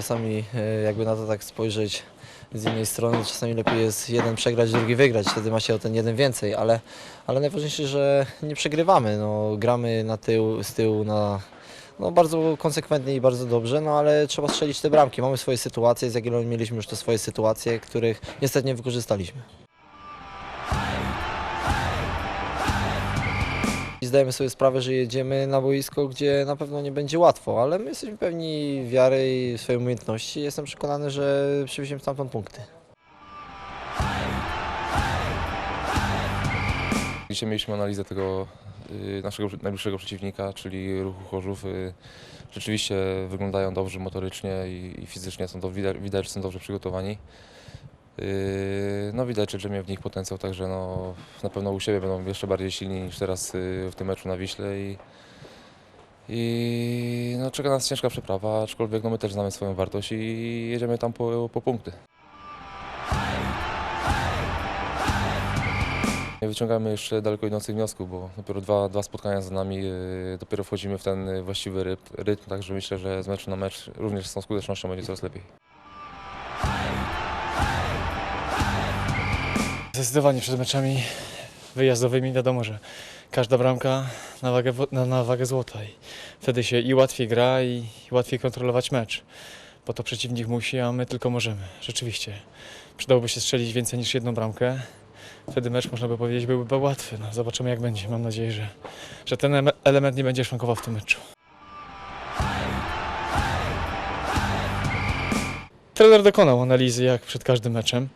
czasami e, jakby na to tak spojrzeć z innej strony, czasami lepiej jest jeden przegrać, drugi wygrać, wtedy ma się o ten jeden więcej, ale, ale najważniejsze, że nie przegrywamy, no, gramy na tył, z tyłu na, no, bardzo konsekwentnie i bardzo dobrze, no ale trzeba strzelić te bramki. Mamy swoje sytuacje, z Jagiellonią mieliśmy już te swoje sytuacje, których niestety nie wykorzystaliśmy. Zdajemy sobie sprawę, że jedziemy na boisko, gdzie na pewno nie będzie łatwo, ale my jesteśmy pewni wiary i swojej umiejętności. Jestem przekonany, że przywieziemy stamtąd punkty. Dzisiaj mieliśmy analizę tego y, naszego najbliższego przeciwnika, czyli ruchu Chorzów. Y, Rzeczywiście wyglądają dobrze motorycznie i, fizycznie, są to widać, widać, że są dobrze przygotowani. Y, No widać, drzemie w nich potencjał, także no, na pewno u siebie będą jeszcze bardziej silni niż teraz y, w tym meczu na Wiśle i, i no, czeka nas ciężka przeprawa, aczkolwiek no, my też znamy swoją wartość i jedziemy tam po, po punkty. Nie wyciągamy jeszcze daleko idących wniosków, bo dopiero dwa, dwa spotkania za nami, yy, dopiero wchodzimy w ten yy, właściwy ryb, rytm, także myślę, że z meczu na mecz również z tą skutecznością będzie coraz lepiej. Zdecydowanie przed meczami wyjazdowymi wiadomo, że każda bramka na wagę, na, na wagę złota i wtedy się i łatwiej gra i, i łatwiej kontrolować mecz, bo to przeciwnik musi, a my tylko możemy. Rzeczywiście. Przydałoby się strzelić więcej niż jedną bramkę. Wtedy mecz, można by powiedzieć, byłby łatwy. No, zobaczymy jak będzie. Mam nadzieję, że, że ten ele- element nie będzie szwankował w tym meczu. Trener dokonał analizy jak przed każdym meczem.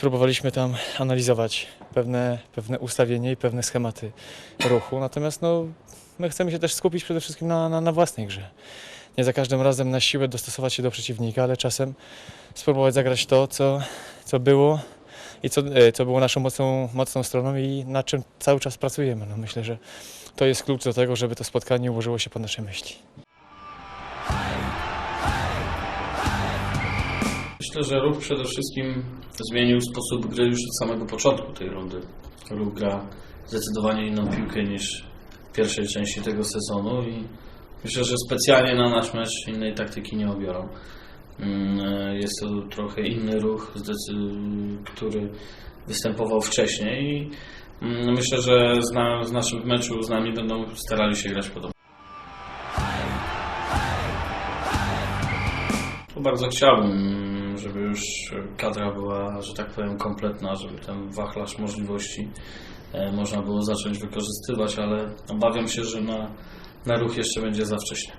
Próbowaliśmy tam analizować pewne, pewne ustawienie i pewne schematy ruchu, natomiast no, my chcemy się też skupić przede wszystkim na, na, na własnej grze. Nie za każdym razem na siłę dostosować się do przeciwnika, ale czasem spróbować zagrać to, co, co było i co, e, co było naszą mocną, mocną stroną i nad czym cały czas pracujemy. No, myślę, że to jest klucz do tego, żeby to spotkanie ułożyło się po naszej myśli. Myślę, że ruch przede wszystkim zmienił sposób gry już od samego początku tej rundy. Ruch gra zdecydowanie inną piłkę niż w pierwszej części tego sezonu i myślę, że specjalnie na nasz mecz innej taktyki nie obiorą. Mm, Jest to trochę inny ruch, który występował wcześniej i mm, myślę, że z, na, z naszym meczu z nami będą starali się grać podobnie. Bardzo chciałbym, żeby już kadra była, że tak powiem, kompletna, żeby ten wachlarz możliwości e, można było zacząć wykorzystywać, ale obawiam się, że na, na ruch jeszcze będzie za wcześnie.